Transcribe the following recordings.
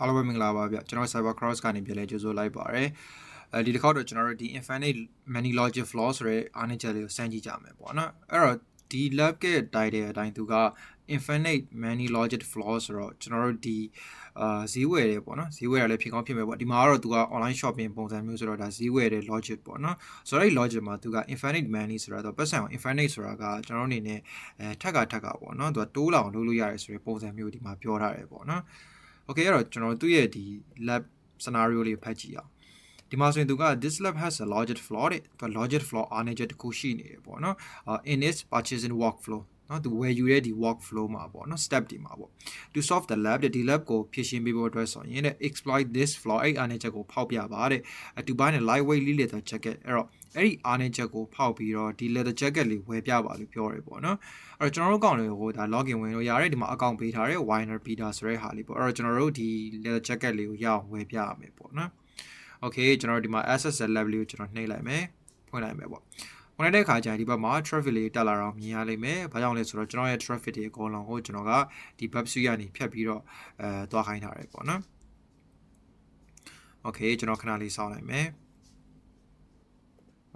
အားလုံးပဲမင်္ဂလာပါဗျကျွန်တော် Cyber Cross ကနေပြန်လဲကြိုဆိုလိုက်ပါရယ်အဲဒီတစ်ခေါက်တော့ကျွန်တော်တို့ဒီ infinite many logic flaw ဆိုတဲ့အားနည်းချက်လေးကိုစမ်းကြည့်ကြမယ်ပေါ့နော်အဲ့တော့ဒီ lab က title အတိုင်းသူက infinite many logic flaw ဆိုတော့ကျွန်တော်တို့ဒီအာဈေးဝယ်တယ်ပေါ့နော်ဈေးဝယ်ရလည်းဖြစ်ကောင်းဖြစ်မယ်ပေါ့ဒီမှာကတော့သူက online shopping ပုံစံမျိုးဆိုတော့ဒါဈေးဝယ်တဲ့ logic ပေါ့နော်ဆိုတော့အဲ့ logic မှာသူက infinite many ဆိုတာတော့ပတ်စံအောင် infinite ဆိုတာကကျွန်တော်တို့အနေနဲ့အဲထက်ကထက်ကပေါ့နော်သူကတိုးလာအောင်လုပ်လို့ရတယ်ဆိုတဲ့ပုံစံမျိုးဒီမှာပြောထားတယ်ပေါ့နော် okay အဲ့တော့ကျွန်တော်သူ့ရဲ့ဒီ lab scenario လေးဖတ်ကြည့်အောင်ဒီမှာဆိုရင်သူက this lab has a logic flaw တဲ့သူ logic flaw အားနည်းချက်တစ်ခုရှိနေတယ်ပေါ့နော် in its purchasing workflow နော်သူဝယ်ယူတဲ့ဒီ workflow မှာပေါ့နော် step ဒီမှာပေါ့ to solve the lab တဲ့ဒီ lab ကိုဖြည့်ရှင်းပေးဖို့အတွက်ဆိုရင်တဲ့ exploit this flaw အဲ့အားနည်းချက်ကိုဖောက်ပြပါတဲ့အတူပိုင်းနဲ့ lightweight leather jacket အဲ့တော့အဲ့ဒီအားနည်းချက်ကိုဖောက်ပြီးတော့ဒီ leather jacket လေးဝယ်ပြပါလို့ပြောရဲပေါ့နော် အဲ့တော့ကျွန်တော်တို့အကောင့်လေးကိုဒါ login ဝင်လို့ရတယ်ဒီမှာအကောင့်ပေးထားတဲ့ Winer Peter ဆိုတဲ့ဟာလေးပေါ့အဲ့တော့ကျွန်တော်တို့ဒီ leather jacket လေးကိုရအောင်ဝယ်ပြရမယ်ပေါ့နော် okay ကျွန်တော်တို့ဒီမှာ SSL level လေးကိုကျွန်တော်နှိပ်လိုက်မယ်ဖွင့်လိုက်မယ်ပေါ့ဝင်လိုက်တဲ့အခါကျရင်ဒီဘက်မှာ traffic လေးတက်လာတော့မြင်ရလိမ့်မယ်။ဘာကြောင့်လဲဆိုတော့ကျွန်တော်ရဲ့ traffic တွေအကုန်လုံးကိုကျွန်တော်ကဒီ website ကနေဖြတ်ပြီးတော့အဲသွားခိုင်းထားတယ်ပေါ့နော်။ Okay ကျွန်တော်ခဏလေးစောင့်လိုက်မယ်။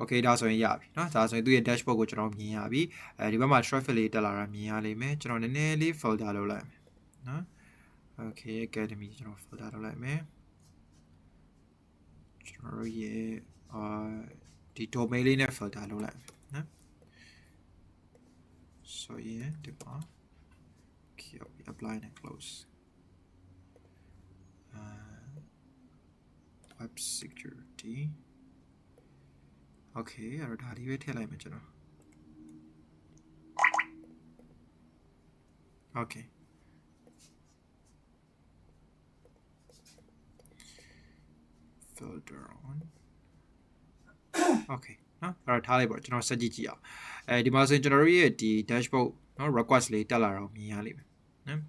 Okay ဒါဆိုရင်ရပြီเนาะဒါဆိုရင်သူ့ရဲ့ dashboard ကိုကျွန်တော်မြင်ရပြီအဲဒီဘက်မှာ traffic လေးတက်လာတာမြင်ရလိမ့်မယ်ကျွန်တော်နည်းနည်းလေး filter လုပ်လိုက်မယ်เนาะ Okay academy ကျွန်တော် filter လုပ်လိုက်မယ်ကျွန်တော်ရဲ့အာဒီ domain လေးနဲ့ filter လုပ်လိုက်မယ်နော်ဆိုရင်ဒီမှာ okay apply and close uh, web security okay အဲ့တော့ဒါလေးပဲထည့်လိုက်မယ်ကျွန်တော် okay filter on okay နော်အဲ့တော့ထားလိုက်ပေါ့ကျွန်တော်ဆက်ကြည့်ကြည့်အောင်အဲဒီမှာဆိုရင်ကျွန်တော်တို့ရဲ့ဒီ dashboard နော် request လေးတက်လာတော့မြင်ရလိမ့်မယ်နော်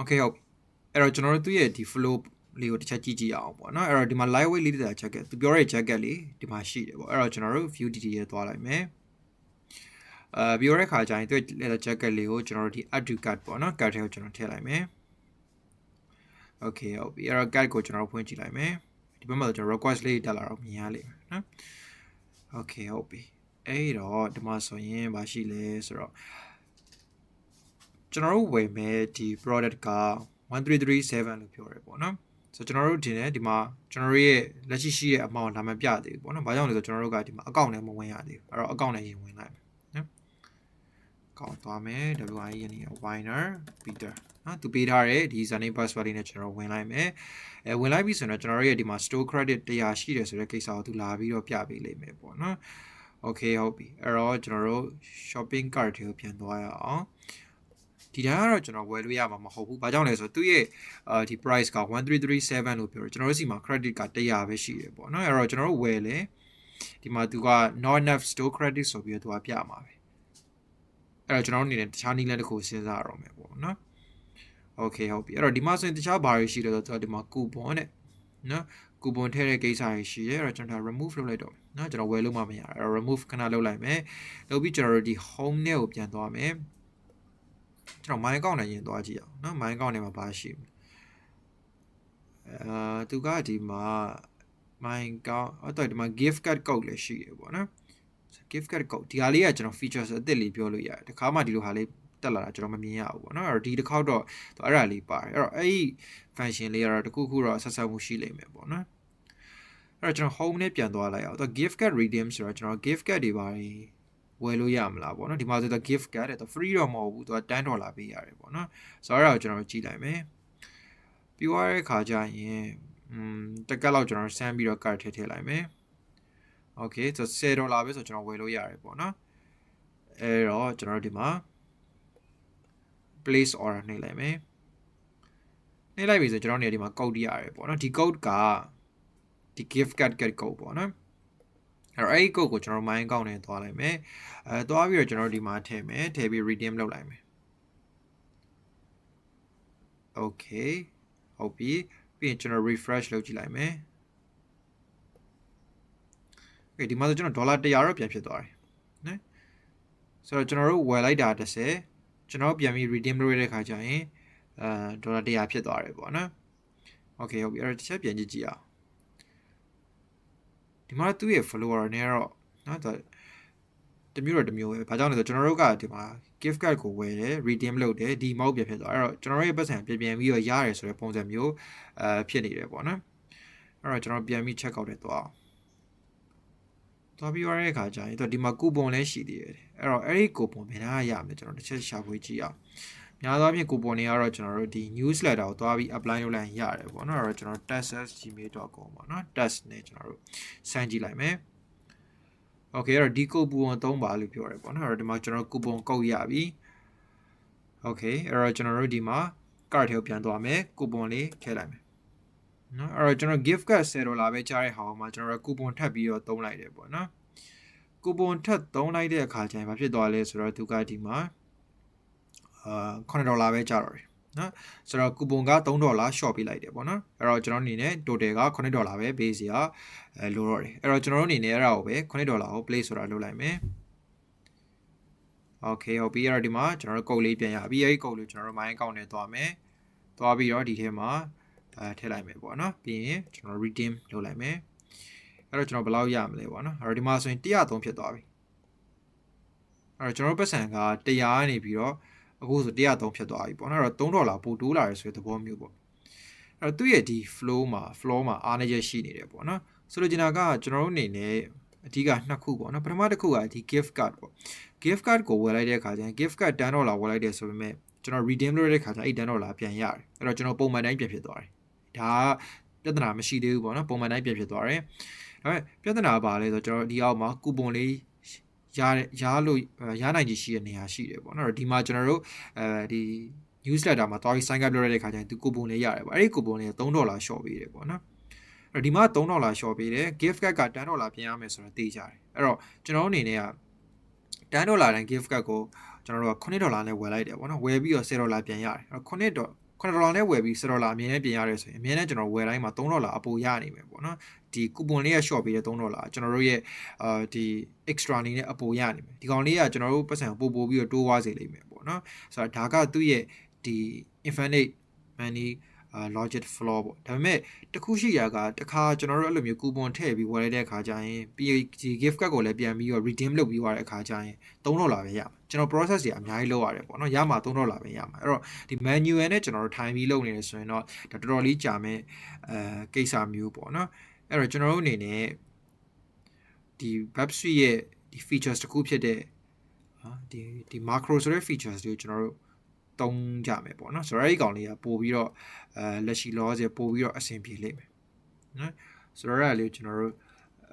okay ဟုတ်အဲ့တော့ကျွန်တော်တို့သူ့ရဲ့ဒီ flow လေးကိုတစ်ချက်ကြည့်ကြည့်အောင်ပေါ့နော်အဲ့တော့ဒီမှာ lightweight လေးတဲ့ jacket သူပြောတဲ့ jacket လေးဒီမှာရှိတယ်ပေါ့အဲ့တော့ကျွန်တော်တို့ view detail ရဲသွားလိုက်မယ်အဲပြောတဲ့ခါကျရင်သူ့ leather jacket လေးကိုကျွန်တော်တို့ဒီ add to cart ပေါ့နော် cart ထဲကိုကျွန်တော်ထည့်လိုက်မယ် okay ဟုတ်ပြီအဲ့တော့ cart ကိုကျွန်တော်ဖွင့်ကြည့်လိုက်မယ်ဒီဘက်မှာကျွန်တော် request လေးတက်လာတော့မြင်ရလိမ့်မယ်နော် okay ဟုတ်ပြီအဲ့တော့ဒီမှာဆိုရင်မရှိလဲဆိုတော့ကျွန်တော်တို့ဝယ်မဲ့ဒီ product က1337လို့ပြောရဲပေါ့နော် ဆိုတော့ကျွန်တော်တို့တင်တယ်ဒီမှာကျွန်တော်တို့ရဲ့လက်ရှိရှိရဲ့ amount လာမပြသေးဘူးပေါ့နော်။ဘာကြောင့်လဲဆိုတော့ကျွန်တော်တို့ကဒီမှာ account နဲ့မဝင်ရသေးဘူး။အဲ့တော့ account နဲ့ရင်ဝင်လိုက်မယ်နော်။ account သွားမယ် WI ရနေ Winer Peter နော်သူပေးထားတဲ့ဒီ username password လေးနဲ့ကျွန်တော်ဝင်လိုက်မယ်။အဲဝင်လိုက်ပြီဆိုတော့ကျွန်တော်တို့ရဲ့ဒီမှာ store credit 100ရှိတယ်ဆိုတဲ့ကိစ္စကိုသူလာပြီးတော့ပြပေးလိမ့်မယ်ပေါ့နော်။ Okay ဟုတ်ပြီ။အဲ့တော့ကျွန်တော်တို့ shopping cart တွေကိုပြန်သွားရအောင်။ ဒီတိုင်းကတော့ကျွန်တော်ဝယ်လို့ရမှာမဟုတ်ဘူး။ဘာကြောင့်လဲဆိုတော့သူ့ရဲ့အာဒီ price က1337လို့ပြောတယ်ကျွန်တော်တို့စီမှာ credit က100ပဲရှိတယ်ပေါ့နော်။အဲ့တော့ကျွန်တော်တို့ဝယ်လေဒီမှာသူက not enough store credit ဆိုပြီးတော့သူကပြမှာပဲ။အဲ့တော့ကျွန်တော်တို့အနေနဲ့တခြားနည်းလမ်းတစ်ခုစဉ်းစားရအောင်မယ်ပေါ့နော်။ Okay ဟုတ်ပြီ။အဲ့တော့ဒီမှာဆိုရင်တခြားဘာတွေရှိလဲဆိုတော့ဒီမှာ coupon နဲ့နော်။ coupon ထည့်တဲ့ကိစ္စတွေရှိရဲအဲ့တော့ကျွန်တော် remove လုပ်လိုက်တော့နော်ကျွန်တော်ဝယ်လို့မှမရအဲ့တော့ remove ခဏလုပ်လိုက်မယ်။လုပ်ပြီးကျွန်တော်တို့ဒီ home နဲ့ကိုပြန်သွားမယ်။ ကျွန်တော်မိုင်းကောက်နေရင်သွားကြည့်အောင်နော်မိုင်းကောက်နေမှာဘာရှိမလဲအာသူကဒီမှာမိုင်းကောက်အတော့ဒီမှာ gift card ကောက်လည်းရှိရပေါ့နော် gift card ကောက်ဒီဟာလေးကကျွန်တော် features အသစ်လေးပြောလို့ရတယ်တခါမှဒီလိုဟာလေးတက်လာတာကျွန်တော်မမြင်ရဘူးပေါ့နော်အဲ့တော့ဒီတစ်ခေါက်တော့အဲ့ဒါလေးပါတယ်အဲ့တော့အဲ့ဒီ function လေးကတော့တခုခုတော့ဆက်ဆက်မှုရှိလိမ့်မယ်ပေါ့နော်အဲ့တော့ကျွန်တော် home နဲ့ပြန်သွားလိုက်အောင်သူ gift card redeem ဆိုတော့ကျွန်တော် gift card တွေပါတယ် ဝယ်လို့ရမလားပေါ့နော်ဒီမှာဆိုတော့ gift card တဲ့ free တော့မဟုတ်ဘူးသူက10ဒေါ်လာပေးရတယ်ပေါ့နော်ဆိုတော့အဲ့ဒါကိုကျွန်တော်ကြည့်လိုက်မယ်ပြီးသွားတဲ့ခါကျရင်อืมတက်ကက်လောက်ကျွန်တော်ဆန်းပြီးတော့ card ထည့်ထည့်လိုက်မယ် okay ဆို10ဒေါ်လာပဲဆိုကျွန်တော်ဝယ်လို့ရတယ်ပေါ့နော်အဲ့တော့ကျွန်တော်ဒီမှာ place order နှိပ်လိုက်မယ်နှိပ်လိုက်ပြီဆိုကျွန်တော်နေဒီမှာ code ရတယ်ပေါ့နော်ဒီ code ကဒီ gift card code ပေါ့နော် အဲ့တော့အဲ့ဒီကုတ်ကိုကျွန်တော်မိုင်းကောင်းနေသွားလိုက်မယ်အဲသွားပြီးတော့ကျွန်တော်ဒီမှာထည့်မယ်ထည့်ပြီး redeem လုပ်လိုက်မယ် okay ဟုတ်ပြီပြီးရင်ကျွန်တော် refresh လုပ်ကြည့်လိုက်မယ် okay ဒီမှာဆိုကျွန်တော်ဒေါ်လာ100တော့ပြန်ဖြစ်သွားတယ်နော်ဆိုတော့ကျွန်တော်တို့ဝယ်လိုက်တာ30ကျွန်တော်ပြန်ပြီး redeem လုပ်ရတဲ့ခါကျရင်အာဒေါ်လာ100ဖြစ်သွားတယ်ပေါ့နော် okay ဟုတ်ပြီအဲ့တော့တစ်ချက်ပြန်ကြည့်ကြည့်အောင် ဒီမှာသူ့ရဲ့ follower နဲ့တော့နော်သူတမျိုးတော့တမျိုးပဲဘာကြောင့်လဲဆိုတော့ကျွန်တော်တို့ကဒီမှာ gift card ကိုဝယ်တယ် redeem လုပ်တယ်ဒီ mouse ပြန်ဖြစ်သွားအဲ့တော့ကျွန်တော်တို့ရဲ့ပတ်စံပြန်ပြန်ပြီးတော့ရတယ်ဆိုတဲ့ပုံစံမျိုးအဲဖြစ်နေတယ်ပေါ့နော်အဲ့တော့ကျွန်တော်ပြန်ပြီး check out တယ်သွားအောင်သွားပြီးရတဲ့အခါကျရင်တော့ဒီမှာ coupon လည်းရှိသေးတယ်အဲ့တော့အဲ့ဒီ coupon ဘယ်နှရမလဲကျွန်တော်တစ်ချက်ရှာဖွေကြည့်အောင် များသောအားဖြင့် coupon တွေကတော့ကျွန်တော်တို့ဒီ newsletter ကိုသွားပြီး apply လုပ်လိုက်ရင်ရတယ်ပေါ့နော်အဲ့တော့ကျွန်တော် test@gmail.com ပေါ့နော် test နဲ့ကျွန်တော်တို့စမ်းကြည့်လိုက်မယ်โอเคအဲ့တော့ဒီ coupon သုံးပါလို့ပြောရဲပေါ့နော်အဲ့တော့ဒီမှာကျွန်တော် coupon ကုတ်ရပြီโอเคအဲ့တော့ကျွန်တော်တို့ဒီမှာ card ထဲကိုပြန်သွားမယ် coupon လေးထည့်လိုက်မယ်နော်အဲ့တော့ကျွန်တော် gift card 10ဒေါ်လာပဲကြားတဲ့ဟာမှာကျွန်တော် coupon ထပ်ပြီးတော့သုံးလိုက်တယ်ပေါ့နော် coupon ထပ်သုံးလိုက်တဲ့အခါကျရင်ဘာဖြစ်သွားလဲဆိုတော့သူကဒီမှာအာ 9ဒေါ်လာပဲကြာတော့တယ်နော်ဆိုတော့ coupon က3ဒေါ်လာ short ပေးလိုက်တယ်ပေါ့နော်အဲ့တော့ကျွန်တော်အနေနဲ့ total က9ဒေါ်လာပဲ base ရအဲလိုတော့တယ်အဲ့တော့ကျွန်တော်တို့အနေနဲ့အဲ့ဒါကိုပဲ9ဒေါ်လာကို play ဆိုတာလုပ်လိုက်မယ် Okay ဟုတ်ပြီအဲ့တော့ဒီမှာကျွန်တော်တို့ကုတ်လေးပြန်ရပြီအဲ့ဒီကုတ်လေးကျွန်တော်တို့ my account နဲ့သွားမယ်သွားပြီးတော့ဒီထဲမှာအဲထည့်လိုက်မယ်ပေါ့နော်ပြီးရင်ကျွန်တော် redeem လုပ်လိုက်မယ်အဲ့တော့ကျွန်တော်ဘယ်လောက်ရမလဲပေါ့နော်အဲ့တော့ဒီမှာဆိုရင်103ဖြစ်သွားပြီအဲ့တော့ကျွန်တော်ပတ်စံက100နေပြီးတော့ အခုဆို103ဖြစ်သွားပြီပေါ့နော်အဲ့တော့3ဒေါ်လာပိုတိုးလာတယ်ဆိုတဲ့သဘောမျိုးပေါ့အဲ့တော့သူ့ရဲ့ဒီ flow မှာ flow မှာအားနည်းချက်ရှိနေတယ်ပေါ့နော်ဆိုလိုချင်တာကကျွန်တော်တို့အနေနဲ့အဓိကနှစ်ခုပေါ့နော်ပထမတစ်ခုကဒီ gift card ပေါ့ gift card ကိုဝယ်လိုက်တဲ့အခါကျရင် gift card 10ဒေါ်လာဝယ်လိုက်တယ်ဆိုပေမဲ့ကျွန်တော် redeem လုပ်တဲ့အခါကျအဲ့10ဒေါ်လာပြန်ရတယ်အဲ့တော့ကျွန်တော်ပုံမှန်တိုင်းပြန်ဖြစ်သွားတယ်ဒါကပြဿနာမရှိသေးဘူးပေါ့နော်ပုံမှန်တိုင်းပြန်ဖြစ်သွားတယ်ဒါပေမဲ့ပြဿနာကဘာလဲဆိုတော့ကျွန်တော်ဒီအောက်မှာ coupon လေး ရရလို့ရနိုင်ချေရှိတဲ့နေရာရှိတယ်ပေါ့နော်ဒီမှာကျွန်တော်တို့အဲဒီ newsletter မှာတွားပြီး sign up လုပ်ရတဲ့အခါကျရင်သူ coupon လေးရတယ်ပေါ့အဲ့ဒီ coupon လေး3ဒေါ်လာ short ပေးတယ်ပေါ့နော်အဲ့ဒီမှာ3ဒေါ်လာ short ပေးတယ် gift card က10ဒေါ်လာပြင်ရမယ်ဆိုတော့သိကြတယ်အဲ့တော့ကျွန်တော်အနေနဲ့က10ဒေါ်လာတိုင်း gift card ကိုကျွန်တော်တို့က9ဒေါ်လာနဲ့ဝယ်လိုက်တယ်ပေါ့နော်ဝယ်ပြီးတော့10ဒေါ်လာပြန်ရတယ်အဲ့တော့9ဒေါ် 9ဒေါ်လာနဲ့ဝယ်ပြီး10ဒေါ်လာအမြင်နဲ့ပြင်ရတယ်ဆိုရင်အမြင်နဲ့ကျွန်တော်ဝယ်တိုင်းမှာ3ဒေါ်လာအပိုရနေမယ်ပေါ့နော်ဒီ coupon လေးက short ပေးတဲ့3ဒေါ်လာကျွန်တော်တို့ရဲ့အာဒီ extra အနေနဲ့အပိုရနေမယ်ဒီကောင်လေးကကျွန်တော်တို့ပတ်စံပို့ပို့ပြီးတော့တိုးွားစေလိမ့်မယ်ပေါ့နော်ဆိုတော့ဒါကသူ့ရဲ့ဒီ infinite money uh, logic floor ပေါ့ဒါပေမဲ့တခုရှိရာကတခါကျွန်တော်တို့အဲ့လိုမျိုး coupon ထည့်ပြီးဝယ်လိုက်တဲ့အခါကျရင် PG gift card ကိုလည်းပြန်ပြီးတော့ redeem လုပ်ပြီးသွားတဲ့အခါကျရင်3ဒေါ်လာပဲရမှာကျွန်တော် process တွေအများကြီးလုပ်ရတယ်ပေါ့နော်ရမှာ3ဒေါ်လာပဲရမှာအဲ့တော့ဒီ manual နဲ့ကျွန်တော်တို့ထိုင်ပြီးလုပ်နေတယ်ဆိုရင်တော့ဒါတော်တော်လေးကြာမဲ့အဲကိစ္စမျိုးပေါ့နော်အဲ့တော့ကျွန်တော်တို့အနေနဲ့ဒီ web suite ရဲ့ဒီ features တခုဖြစ်တဲ့ဟာဒီဒီ macro ဆိုတဲ့ features တွေကိုကျွန်တော်တို့ သုံးကြမယ်ပေါ့နော်ဆိုတော့အဲ့ဒီကောင်လေးကပို့ပြီးတော့အဲလက်ရှိ law စေပို့ပြီးတော့အဆင်ပြေလိမ့်မယ်နော်ဆိုတော့အဲ့ဒါလေးကိုကျွန်တော်တို့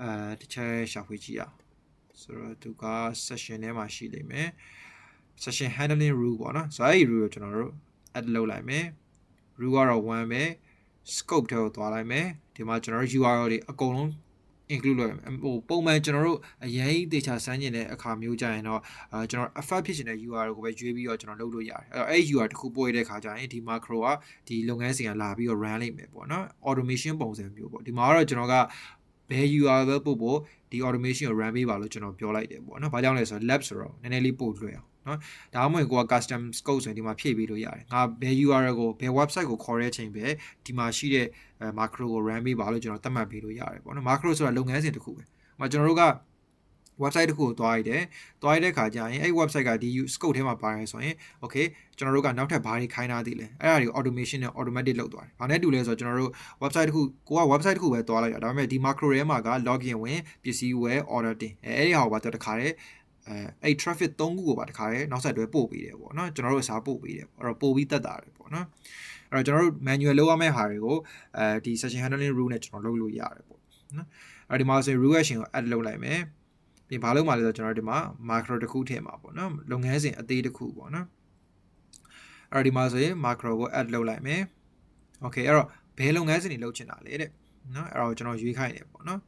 အဲတစ်ချက်ရှာဖွေကြည့်အောင်ဆိုတော့သူက session ထဲမှာရှိလိမ့်မယ် session handling rule ပေါ့နော်ဆိုတော့အဲ့ဒီ rule ကိုကျွန်တော်တို့ add လုပ်လိုက်မယ် rule ကတော့1ပဲ scope ထဲကိုသွားလိုက်မယ်ဒီမှာကျွန်တော်တို့ URL တွေအကုန်လုံး include လုပ်ရမယ်ဟိုပုံမှန်ကျွန်တော်တို့အရင်တေချာစမ်းကျင်တဲ့အခါမျိုးကြရင်တော့အဲကျွန်တော် affect ဖြစ်နေတဲ့ URL ကိုပဲရွေးပြီးတော့ကျွန်တော်လုပ်လို့ရတယ်အဲ့တော့အဲ့ URL တစ်ခုပို့ရတဲ့အခါကျရင်ဒီ macro ကဒီလုပ်ငန်းစဉ်ကလာပြီးတော့ run လိမ့်မယ်ပေါ့နော် automation ပုံစံမျိုးပေါ့ဒီမှာကတော့ကျွန်တော်ကဘယ် URL ပဲပို့ဖို့ဒီ automation ကို run ပေးပါလို့ကျွန်တော်ပြောလိုက်တယ်ပေါ့နော်။ဘာကြောင့်လဲဆိုတော့ lab ဆိုတော့နည်းနည်းလေးပို့လွှဲအောင် နော်။ဒါမှမဟုတ်ကိုက custom scope ဆိုရင်ဒီမှာဖြည့်ပေးလို့ရတယ်။ငါဘယ် URL ကိုဘယ် website ကိုခေါ်တဲ့အချိန်ပဲဒီမှာရှိတဲ့ macro ကို run ပေးပါလို့ကျွန်တော်သတ်မှတ်ပေးလို့ရတယ်ပေါ့နော်။ macro ဆိုတာလုပ်ငန်းစဉ်တစ်ခုပဲ။ဟိုကျွန်တော်တို့က website တစ်ခုကိုတွားရတယ်။တွားရတဲ့ခါကျရင်အဲ့ website ကဒီ scope ထဲမှာပါတယ်ဆိုရင် okay ကျွန်တော်တို့ကနောက်ထပ်ဘာတွေခိုင်းထားသေးလဲ။အဲ့ဒါတွေ automation နဲ့ automatic လုပ်သွားတယ်။ဘာနဲ့တူလဲဆိုတော့ကျွန်တော်တို့ website တစ်ခုကိုက website တစ်ခုပဲတွားလိုက်တာ။ဒါပေမဲ့ဒီ macro ထဲမှာက login ဝင်ပစ္စည်းဝယ် order တင်။အဲ့ဒီဟာကိုပါတော့တခါတည်း အဲအဲ့ traffic 3ခုကိုပါတခါတည်းနောက်ဆက်တွဲပို့ပေးတယ်ပေါ့နော်ကျွန်တော်တို့အစားပို့ပေးတယ်ပေါ့အဲ့တော့ပို့ပြီးတက်တာတယ်ပေါ့နော်အဲ့တော့ကျွန်တော်တို့ manual လုပ်ရမယ့်ဟာတွေကိုအဲဒီ session handling rule နဲ့ကျွန်တော်လုပ်လို့ရတယ်ပေါ့နော်အဲ့ဒီမှာဆိုရင် rule action ကို add လုပ်လိုက်မယ်ပြင်ဘာလုပ်မှလဲဆိုတော့ကျွန်တော်တို့ဒီမှာ macro တစ်ခုထည့်မှာပေါ့နော်လုပ်ငန်းစဉ်အသေးတစ်ခုပေါ့နော်အဲ့ဒီမှာဆိုရင် macro ကို add လုပ်လိုက်မယ် okay အဲ့တော့ဘယ်လုပ်ငန်းစဉ်တွေလုပ်ချင်တာလဲတဲ့နော်အဲ့တော့ကျွန်တော်ရွေးခိုင်းတယ်ပေါ့နော်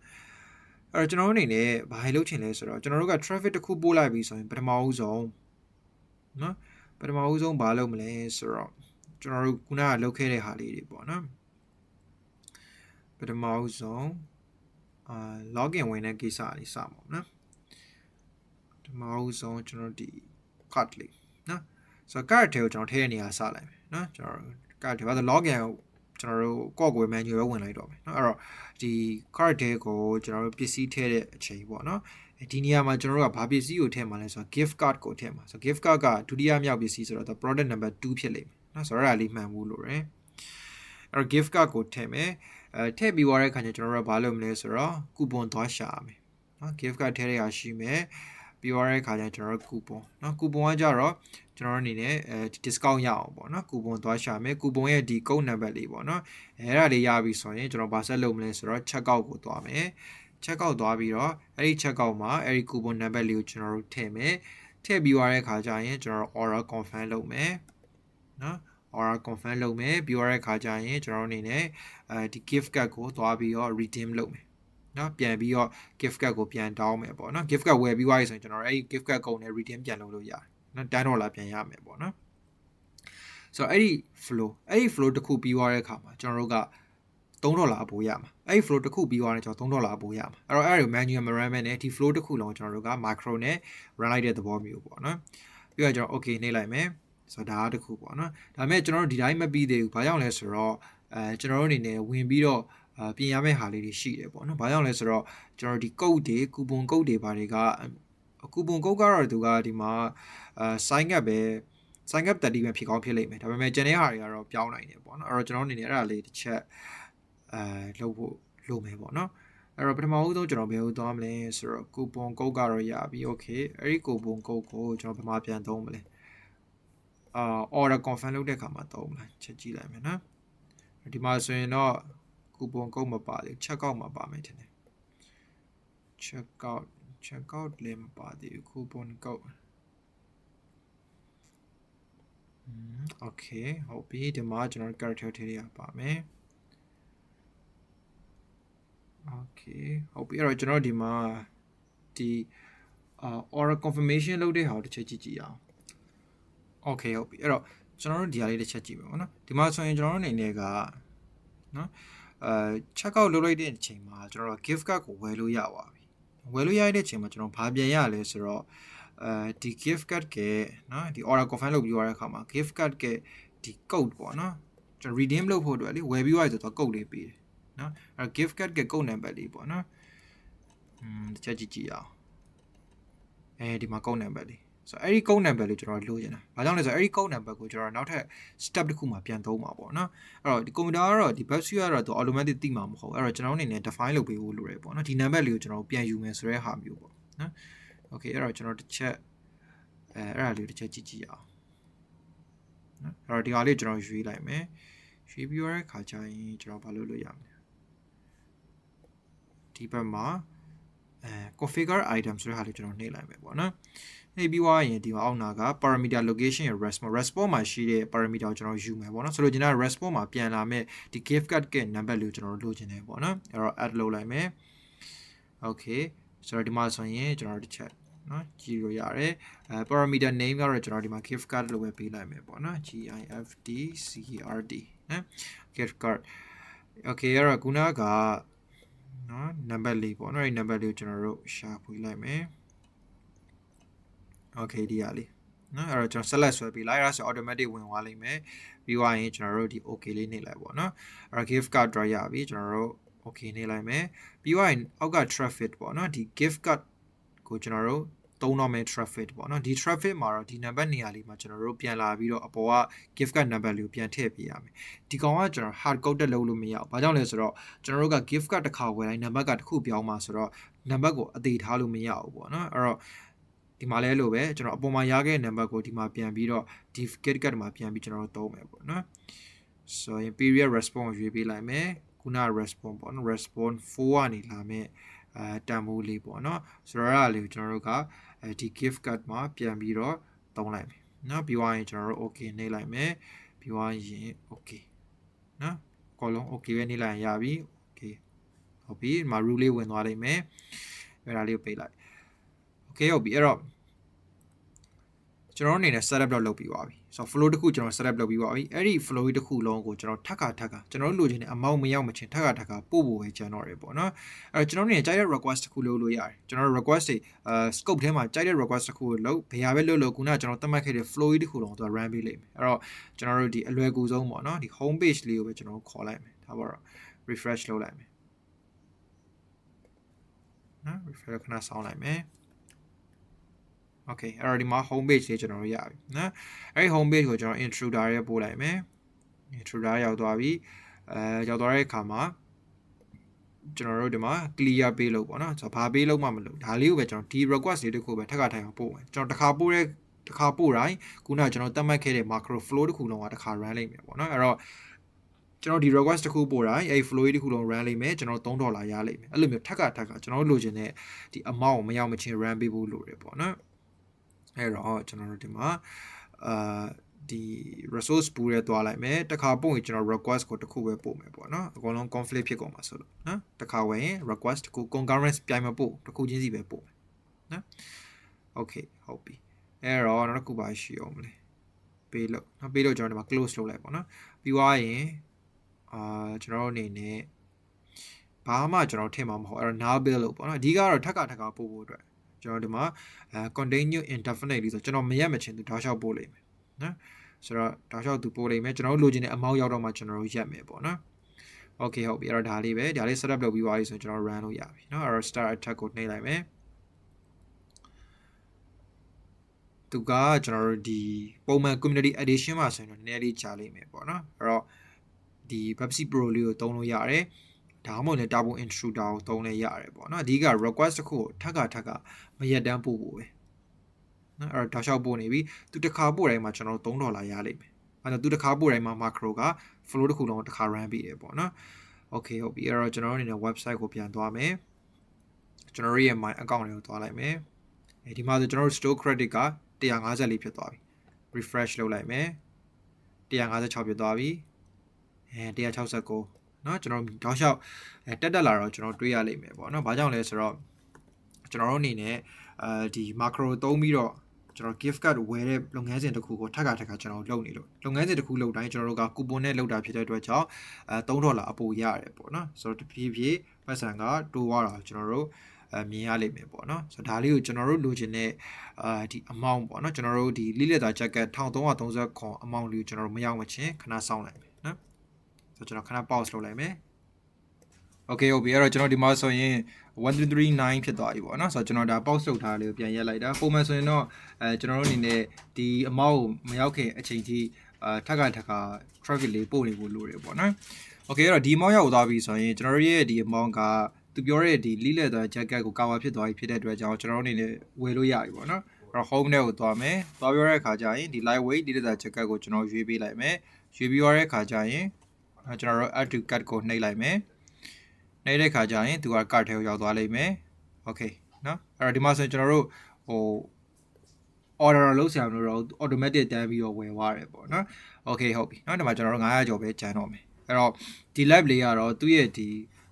အဲ့တော့ကျွန်တော်တို့အနေနဲ့ဘာလုပ်ချင်လဲဆိုတော့ကျွန်တော်တို့က traffic တစ်ခုပို့လိုက်ပြီဆိုရင်ပထမဦးဆုံးနော်ပထမဦးဆုံးဘာလုပ်မလဲဆိုတော့ကျွန်တော်တို့ခုနကလုပ်ခဲ့တဲ့ဟာလေးတွေပေါ့နော်ပထမဦးဆုံးအာ login ဝင်တဲ့ကိစ္စလေးစပါမယ်နော်ပထမဦးဆုံးကျွန်တော်ဒီ card လေးနော်ဆိုတော့ card ထဲကိုကျွန်တော်ထည့်တဲ့နေရာစလိုက်မယ်နော်ကျွန်တော်ကဒီမှာ login ကိုကျွန်တော်တို့ကော့ကို menu ပဲဝင်လိုက်တော့မယ်เนาะအဲ့တော့ဒီ card တဲကိုကျွန်တော်တို့ပစ္စည်းထည့်တဲ့အချိန်ပေါ့เนาะဒီနေရာမှာကျွန်တော်တို့ကဘာပစ္စည်းကိုထည့်မှာလဲဆိုတော့ gift card ကိုထည့်မှာဆို gift card ကဒုတိယမြောက်ပစ္စည်းဆိုတော့ product number 2ဖြစ်လိမ့်မယ်เนาะဆိုတော့အဲ့ဒါလေးမှန်ဘူးလို့ရယ်အဲ့တော့ gift card ကိုထည့်မယ်အဲထည့်ပြီးသွားတဲ့ခါကျကျွန်တော်တို့ကဘာလုပ်မလဲဆိုတော့ကူပွန်သွားရှာရမယ်เนาะ gift card ထည့်ရရရှိမယ် ပြီးသွားတဲ့ခါကျကျွန်တော်တို့ကူပွန်เนาะကူပွန်ကကြတော့ကျွန်တော်တို့အနေနဲ့အဲဒီ discount ရအောင်ပေါ့နော်ကူပွန်သွားရှာမယ်ကူပွန်ရဲ့ဒီ code number လေးပေါ့နော်အဲအဲ့ဒါလေးရပြီဆိုရင်ကျွန်တော်ဗာဆက်လုပ်မလဲဆိုတော့ check out ကိုသွားမယ် check out သွားပြီးတော့အဲ့ဒီ check out မှာအဲ့ဒီ coupon number လေးကိုကျွန်တော်တို့ထည့်မယ်ထည့်ပြီးသွားတဲ့အခါကျရင်ကျွန်တော် order confirm လုပ်မယ်နော် order confirm လုပ်မယ်ပြီးသွားတဲ့အခါကျရင်ကျွန်တော်အနေနဲ့အဲဒီ gift card ကိုသွားပြီးတော့ redeem လုပ်မယ် နော်ပြန်ပြီးတော့ gift card ကိုပြန်တောင်းမယ်ပေါ့နော် gift card ဝယ်ပြီးသွားပြီဆိုရင်ကျွန်တော်အဲ့ဒီ gift card ကုန်နဲ့ redeem ပြန်လုပ်လို့ရတယ်နော်10ဒေါ်လာပြန်ရမယ်ပေါ့နော်ဆိုတော့အဲ့ဒီ flow အဲ့ဒီ flow တစ်ခုပြီးသွားတဲ့အခါမှာကျွန်တော်တို့က3ဒေါ်လာအပိုးရမှာအဲ့ဒီ flow တစ်ခုပြီးသွားရင်ကျွန်တော်3ဒေါ်လာအပိုးရမှာအဲ့တော့အဲ့ဒါကို manual မ run မဲ့နဲ့ဒီ flow တစ်ခုလုံးကျွန်တော်တို့က macro နဲ့ run လိုက်တဲ့သဘောမျိုးပေါ့နော်ပြီးတော့ကျွန်တော် okay နှိပ်လိုက်မယ်ဆိုတော့ဒါတစ်ခုပေါ့နော်ဒါပေမဲ့ကျွန်တော်တို့ဒီတိုင်းမပြီးသေးဘူးဘာကြောင့်လဲဆိုတော့အဲကျွန်တော်တို့အနေနဲ့ဝင်ပြီးတော့အာ ပြင်ရမယ့်ဟာလေးတွေရှိတယ်ပေါ့နော်။ဘာကြောင့်လဲဆိုတော့ကျွန်တော်ဒီ code တွေ coupon code တွေဘာတွေကကူပွန်ကုတ်ကတော့သူကဒီမှာအာ sign up ပဲ sign up 30ပဲဖြစ်ကောင်းဖြစ်လိမ့်မယ်ဒါပေမဲ့ကျန်တဲ့ဟာတွေကတော့ပြောင်းနိုင်တယ်ပေါ့နော်အဲ့တော့ကျွန်တော်အနေနဲ့အဲ့ဒါလေးတစ်ချက်အဲလုပ်ဖို့လိုမယ်ပေါ့နော်အဲ့တော့ပထမဦးဆုံးကျွန်တော်ဘယ်လိုသွားမလဲဆိုတော့ကူပွန်ကုတ်ကတော့ရပြီ okay အဲ့ဒီကူပွန်ကုတ်ကိုကျွန်တော်ဘယ်မှာပြန်သုံးမလဲအာ order confirm လုပ်တဲ့အခါမှာသုံးမလားချက်ကြည့်လိုက်မယ်နော်ဒီမှာဆိုရင်တော့ ကူပွန်ကုတ်မပါသေး check out မှာပါမယ်ထင်တယ် check out check out လည်းမပါသေးဘူး coupon code อืม okay ဟုတ်ပြီဒီမှာကျွန်တော် character ထည့်ရပါမယ် okay ဟုတ်ပြီအဲ့တော့ကျွန်တော်ဒီမှာဒီအာ order confirmation လုပ်တဲ့ဟာကိုတစ်ချက်ကြည့်ကြည့်အောင် okay ဟုတ်ပြီအဲ့တော့ကျွန်တော်တို့ဒီဟာလေးတစ်ချက်ကြည့်မယ်ပေါ့နော်ဒီမှာဆိုရင်ကျွန်တော်တို့အနေနဲ့ကနော် အဲ check out လုပ်လိုက်တဲ့အချိန်မှာကျွန်တော်တို့ gift card ကိုဝယ်လို့ရပါပြီဝယ်လို့ရတဲ့အချိန်မှာကျွန်တော်ဘာပြန်ရလဲဆိုတော့အဲဒီ gift card ကနော်ဒီ order confirm လုပ်ပြီးရတဲ့အခါမှာ gift card ကဒီ code ပေါ့နော်ကျွန်တော် redeem လုပ်ဖို့အတွက်လေဝယ်ပြီးရဆိုတော့ code လေးပေးတယ်နော်အဲ gift card က code number လေးပေါ့နော်อืมတစ်ချက်ကြည့်ကြည့်အောင်အဲဒီမှာ code number လေး ဆိုတော့အဲ့ဒီ code number လေးကျွန်တော်လိုချင်တာ။ဘာကြောင့်လဲဆိုတော့အဲ့ဒီ code number ကိုကျွန်တော်နောက်ထပ် step တစ်ခုမှပြန်သုံးမှာပေါ့နော်။အဲ့တော့ဒီ computer ကတော့ဒီ web suite ကတော့သူ automatic သိမှာမဟုတ်ဘူး။အဲ့တော့ကျွန်တော်အနေနဲ့ define လုပ်ပေးဖို့လိုတယ်ပေါ့နော်။ဒီ number လေးကိုကျွန်တော်ပြန်ယူမယ်ဆိုတဲ့ဟာမျိုးပေါ့နော်။ Okay အဲ့တော့ကျွန်တော်တစ်ချက်အဲအဲ့ဒါလေးတစ်ချက်ကြည့်ကြည့်အောင်။နော်။အဲ့တော့ဒီဟာလေးကျွန်တော်ရွေးလိုက်မယ်။ရွေးပြီးရတဲ့ခါကျရင်ကျွန်တော်ဘာလုပ်လို့ရမလဲ။ဒီဘက်မှာ အဲ configure item ဆိုတဲ့ဟာလေးကျွန်တော်နှိပ်လိုက်မယ်ပေါ့နော်နှိပ်ပြီးွားရင်ဒီမှာအောက်နာက parameter location ရဲ့ response response မှာရှိတဲ့ parameter ကိုကျွန်တော်ယူမယ်ပေါ့နော်ဆိုလိုချင်တာ response မှာပြန်လာမဲ့ဒီ gift card က number လေးကိုကျွန်တော်လိုချင်တယ်ပေါ့နော်အဲ့တော့ add လုပ်လိုက်မယ် okay ဆိုတော့ဒီမှာဆိုရင်ကျွန်တော်တစ်ချက်နော်ကြည့်လို့ရတယ်အဲ parameter name ကတော့ကျွန်တော်ဒီမှာ gift card လို့ပဲပေးလိုက်မယ်ပေါ့နော် gift card နော် gift card okay အဲ့တော့ခုနက နော် number လေးပေါ့နော်အဲ့ number လေးကိုကျွန်တော်တို့ရှာဖွေလိုက်မယ် okay ဒီရလေးနော်အဲ့တော့ကျွန်တော် select ဆွဲပြီးလိုက်အဲ့ဒါဆို automatic ဝင်သွားလိမ့်မယ်ပြီးသွားရင်ကျွန်တော်တို့ဒီ okay လေးနှိပ်လိုက်ပေါ့နော်အဲ့တော့ gift card draw ရပြီကျွန်တော်တို့ okay နှိပ်လိုက်မယ်ပြီးသွားရင်အောက်က traffic ပေါ့နော်ဒီ gift card ကိုကျွန်တော်တို့ သုံးတော့မယ့် traffic ပေါ့နော်ဒီ traffic မှာတော့ဒီ number နေရာလေးမှာကျွန်တော်တို့ပြန်လာပြီးတော့အပေါ်က gift card number လေးကိုပြန်ထည့်ပေးရမယ်ဒီကောင်ကကျွန်တော် hard code တက်လုပ်လို့မရဘူးဘာကြောင့်လဲဆိုတော့ကျွန်တော်တို့က gift card တစ်ခါဝယ်တိုင်း number ကတစ်ခုပြောင်းမှာဆိုတော့ number ကိုအသေးထားလို့မရဘူးပေါ့နော်အဲ့တော့ဒီမှာလဲလို့ပဲကျွန်တော်အပေါ်မှာရခဲ့တဲ့ number ကိုဒီမှာပြန်ပြီးတော့ဒီ gift card မှာပြန်ပြီးကျွန်တော်တို့သုံးမယ်ပေါ့နော်ဆိုရင် period response ရွေးပေးလိုက်မယ်ခုန response ပေါ့နော် response 4ကနေလာမယ် အဲတန်ဖိုးလေးပေါ့နော်ဆိုတော့အဲ့ဒါလေးကိုကျွန်တော်တို့ကအဲဒီ gift card မှာပြန်ပြီးတော့သုံးလိုက်မယ်နော်ပြီးသွားရင်ကျွန်တော်တို့ okay နှိပ်လိုက်မယ်ပြီးသွားရင် okay နော်အကုန်လုံး okay ပဲနှိပ်လိုက်ရပြီ okay ဟုတ်ပြီဒီမှာ rule လေးဝင်သွားလိမ့်မယ်အဲ့ဒါလေးကိုပိတ်လိုက် okay ဟုတ်ပြီအဲ့တော့ ကျွန်တော်တို့အနေနဲ့ setup တော့လုပ်ပြီးပါပြီဆိုတော့ flow တစ်ခုကျွန်တော် setup လုပ်ပြီးပါပြီအဲ့ဒီ flow တစ်ခုလုံးကိုကျွန်တော်ထပ်ခါထပ်ခါကျွန်တော်တို့လိုချင်တဲ့အမောက်မရောက်မချင်းထပ်ခါထပ်ခါပို့ဖို့ပဲကျွန်တော်တွေပေါ့နော်အဲ့တော့ကျွန်တော်တို့အနေနဲ့ကြိုက်တဲ့ request တစ်ခုလုပ်လို့ရတယ်ကျွန်တော်တို့ request တွေအဲ scope ထဲမှာကြိုက်တဲ့ request တစ်ခုကိုလုပ်ဘယ်ဟာပဲလုပ်လို့ခုနကကျွန်တော်သတ်မှတ်ခဲ့တဲ့ flow တစ်ခုလုံးကိုသူက run ပေးလိမ့်မယ်အဲ့တော့ကျွန်တော်တို့ဒီအလွယ်ကူဆုံးပေါ့နော်ဒီ home page လေးကိုပဲကျွန်တော်တို့ခေါ်လိုက်မယ်ဒါပေါ့တော့ refresh လုပ်လိုက်မယ်နော် refresh ခဏဆောင်းလိုက်မယ် okay အဲ့တော့ဒီမှာ home page လေးကျွန်တော်တို့ရပြီနော်အဲ့ဒီ home page ကိုကျွန်တော် intruder ရဲပို့လိုက်မယ် intruder ရောက်သွားပြီအဲရောက်သွားတဲ့အခါမှာကျွန်တော်တို့ဒီမှာ clear ပေးလို့ပေါ့နော်ဆိုတော့ဘာပေးလို့မှမလို့ဒါလေးကိုပဲကျွန်တော်ဒီ request လေးတစ်ခုပဲထပ်ခါထိုင်အောင်ပို့မယ်ကျွန်တော်တစ်ခါပို့တဲ့တစ်ခါပို့တိုင်းခုနကကျွန်တော်သတ်မှတ်ခဲ့တဲ့ macro flow တစ်ခုလုံးကတစ်ခါ run လိုက်မယ်ပေါ့နော်အဲ့တော့ကျွန်တော်ဒီ request တစ်ခုပို့တိုင်းအဲ့ flow တစ်ခုလုံး run လိုက်မယ်ကျွန်တော်3ဒေါ်လာရလိမ့်မယ်အဲ့လိုမျိုးထပ်ခါထပ်ခါကျွန်တော်တို့လိုချင်တဲ့ဒီ amount ကိုမရောက်မချင်း run ပေးဖို့လိုတယ်ပေါ့နော် အဲ့တော့ကျွန်တော်တို့ဒီမှာအာဒီ resource pool ရဲတွားလိုက်မယ်တစ်ခါပို့ရင်ကျွန်တော် request ကိုတစ်ခုပဲပို့မယ်ပေါ့နော်အကုန်လုံး conflict ဖြစ်ကုန်မှာဆိုလို့နော်တစ်ခါဝင်ရင် request တစ်ခု concurrent ပြိုင်မပို့တစ်ခုချင်းစီပဲပို့မယ်နော် okay ဟုတ်ပြီအဲ့တော့နောက်တစ်ခုပါရှိအောင်မလဲပေးလို့နော်ပေးလို့ကျွန်တော်ဒီမှာ close လုပ်လိုက်ပေါ့နော်ပြီးသွားရင်အာကျွန်တော်တို့အနေနဲ့ဘာမှကျွန်တော်ထင်မှာမဟုတ်အဲ့တော့ now build လို့ပေါ့နော်အဓိကတော့ထက်ကထက်ကပို့ဖို့အတွက် ကျွန်တော်ဒီမှာအဲ continue indefinitely ဆိုကျွန်တော်မရက်မချင်းသူတောက်လျှောက်ပို့လိမ့်မယ်နော်ဆိုတော့တောက်လျှောက်သူပို့လိမ့်မယ်ကျွန်တော်တို့လိုချင်တဲ့အမောက်ရောက်တော့မှကျွန်တော်တို့ရက်မယ်ပေါ့နော် okay ဟုတ်ပြီအဲ့တော့ဒါလေးပဲဒါလေး setup လုပ်ပြီးသွားပြီဆိုရင်ကျွန်တော် run လို့ရပြီเนาะအဲ့တော့ start attack ကိုနှိပ်လိုက်မယ်သူကကျွန်တော်တို့ဒီပုံမှန် community edition မှာဆိုရင်တော့နည်းနည်းလေးကြာလိမ့်မယ်ပေါ့နော်အဲ့တော့ဒီ Pepsi Pro လေးကိုသုံးလို့ရတယ် ဒါမှမဟုတ်လည်း Turbo Intruder ကိုသုံးလဲရတယ်ပေါ့နော်အဓိက request တစ်ခုကိုထပ်ခါထပ်ခါမရက်တန်းပို့ဖို့ပဲနော်အဲ့တော့တောက်လျှောက်ပို့နေပြီသူတစ်ခါပို့တိုင်းမှာကျွန်တော်တို့3ဒေါ်လာရလိမ့်မယ်အဲ့တော့သူတစ်ခါပို့တိုင်းမှာ macro က flow တစ်ခုလုံးတစ်ခါ run ပြီးတယ်ပေါ့နော် okay ဟုတ်ပြီအဲ့တော့ကျွန်တော်တို့အနေနဲ့ website ကိုပြန်သွားမယ်ကျွန်တော်တို့ရဲ့ my account တွေကိုသွားလိုက်မယ်အဲဒီမှာဆိုကျွန်တော်တို့ store credit က154ဖြစ်သွားပြီ refresh လုပ်လိုက်မယ်156ဖြစ်သွားပြီအဲ169 เนาะကျွန်တော်တောက်လျှောက်အဲတက်တက်လာတော့ကျွန်တော်တွေးရလိမ့်မယ်ပေါ့เนาะဘာကြောင့်လဲဆိုတော့ကျွန်တော်တို့အနေနဲ့အဲဒီ macro သုံးပြီးတော့ကျွန်တော် gift card ဝယ်တဲ့လုပ်ငန်းစဉ်တစ်ခုကိုထပ်ခါထပ်ခါကျွန်တော်လုပ်နေလို့လုပ်ငန်းစဉ်တစ်ခုလုပ်တိုင်းကျွန်တော်တို့ကကူပွန်နဲ့လုပ်တာဖြစ်တဲ့အတွက်ကြောင့်အဲ3ဒေါ်လာအပိုရတယ်ပေါ့နော်ဆိုတော့တဖြည်းဖြည်းပတ်စံကတိုးသွားတာကျွန်တော်တို့အမြင်ရလိမ့်မယ်ပေါ့နော်ဆိုတော့ဒါလေးကိုကျွန်တော်တို့လိုချင်တဲ့အာဒီ amount ပေါ့နော်ကျွန်တော်တို့ဒီ lily leather jacket 1330ခွန် amount လေးကိုကျွန်တော်တို့မရောက်မချင်းခဏစောင့်လိုက်မယ်နော် ဆိုတော့ကျွန်တော်ခဏ pause လုပ်လိုက်မယ် Okay ဟုတ်ပြီအဲ့တော့ကျွန်တော်ဒီမှာဆိုရင်1339ဖြစ်သွားပြီပေါ့နော်ဆိုတော့ကျွန်တော်ဒါ pause လုပ်ထားလေးကိုပြန်ရက်လိုက်တာပုံမှန်ဆိုရင်တော့အဲကျွန်တော်တို့အနေနဲ့ဒီ amount ကိုမရောက်ခင်အချိန်ထိအာထက်ကထက်က traffic လေးပို့နေဖို့လိုတယ်ပေါ့နော် Okay အဲ့တော့ဒီ amount ရောက်သွားပြီဆိုရင်ကျွန်တော်တို့ရဲ့ဒီ amount ကသူပြောတဲ့ဒီ lead leather jacket ကို cover ဖြစ်သွားပြီဖြစ်တဲ့အတွက်ကြောင့်ကျွန်တော်တို့အနေနဲ့ဝယ်လို့ရပြီပေါ့နော်အဲ့တော့ home ထဲကိုသွားမယ်သွားပြောတဲ့အခါကျရင်ဒီ lightweight lead leather jacket ကိုကျွန်တော်ရွေးပေးလိုက်မယ်ရွေးပြီးရတဲ့အခါကျရင် ကျွန်တော်တို့ add to cart ကိုနှိပ်လိုက်မယ်နေတဲ့ခါကျရင်သူက cart ထဲကိုရောက်သွားလိမ့်မယ်။ Okay နော်အဲ့တော့ဒီမှာဆိုရင်ကျွန်တော်တို့ဟို order လုပ်ဆရာမလို့တော့ automatic တန်းပြီးတော့ဝယ်သွားတယ်ပေါ့နော် Okay ဟုတ်ပြီနော်ဒီမှာကျွန်တော်တို့900ကျော်ပဲကျန်တော့မယ်အဲ့တော့ဒီ live လေးကတော့သူ့ရဲ့ဒီ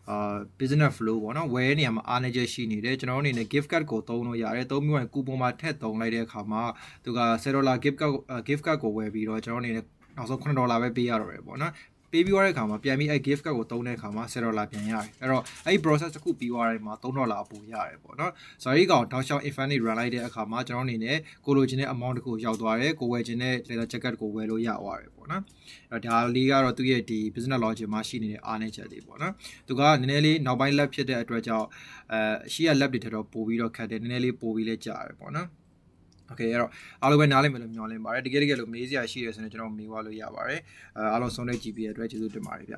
အာ business flow ပေါ့နော်ဝယ်နေရမှာအားနည်းချက်ရှိနေတယ်ကျွန်တော်တို့အနေနဲ့ gift card ကိုသုံးလို့ရတယ်သုံးပြီးရင် coupon မှာထည့်သုံးလိုက်တဲ့အခါမှာသူက10ဒေါ်လာ gift card gift card ကိုဝယ်ပြီးတော့ကျွန်တော်အနေနဲ့နောက်ဆုံး9ဒေါ်လာပဲပေးရတော့တယ်ပေါ့နော် ပေးပြီးသွားတဲ့အခါမှာပြန်ပြီးအဲ gift card ကိုသုံးတဲ့အခါမှာ10ဒေါ်လာပြန်ရတယ်အဲ့တော့အဲ့ဒီ process တစ်ခုပြီးသွားတဲ့မှာ3ဒေါ်လာအပိုရတယ်ပေါ့နော်ဆိုတော့ဒီကောင်တောက်လျှောက် infinity run လိုက်တဲ့အခါမှာကျွန်တော်အနေနဲ့ကိုလိုချင်တဲ့ amount တစ်ခုရောက်သွားတယ်ကိုဝယ်ချင်တဲ့ leather jacket ကိုဝယ်လို့ရသွားတယ်ပေါ့နော်အဲ့တော့ဒါလေးကတော့သူ့ရဲ့ဒီ business logic မှာရှိနေတဲ့အားနည်းချက်လေးပေါ့နော်သူကနည်းနည်းလေးနောက်ပိုင်း lab ဖြစ်တဲ့အတွက်ကြောင့်အဲရှိရ lab တွေထက်တော့ပိုပြီးတော့ခက်တယ်နည်းနည်းလေးပိုပြီးလဲကြာတယ်ပေါ့နော် โอเคအဲ့တော့အားလုံးပဲနားလည်မယ်လို့မျှော်လင့်ပါတယ်တကယ်တကယ်လို့မေးစရာရှိရဆိုရင်ကျွန်တော်မေးသွားလို့ရပါတယ်အဲအားလုံးဆုံးတဲ့ GP ရဲ့အတွက်ကျေးဇူးတင်ပါတယ်ဗျ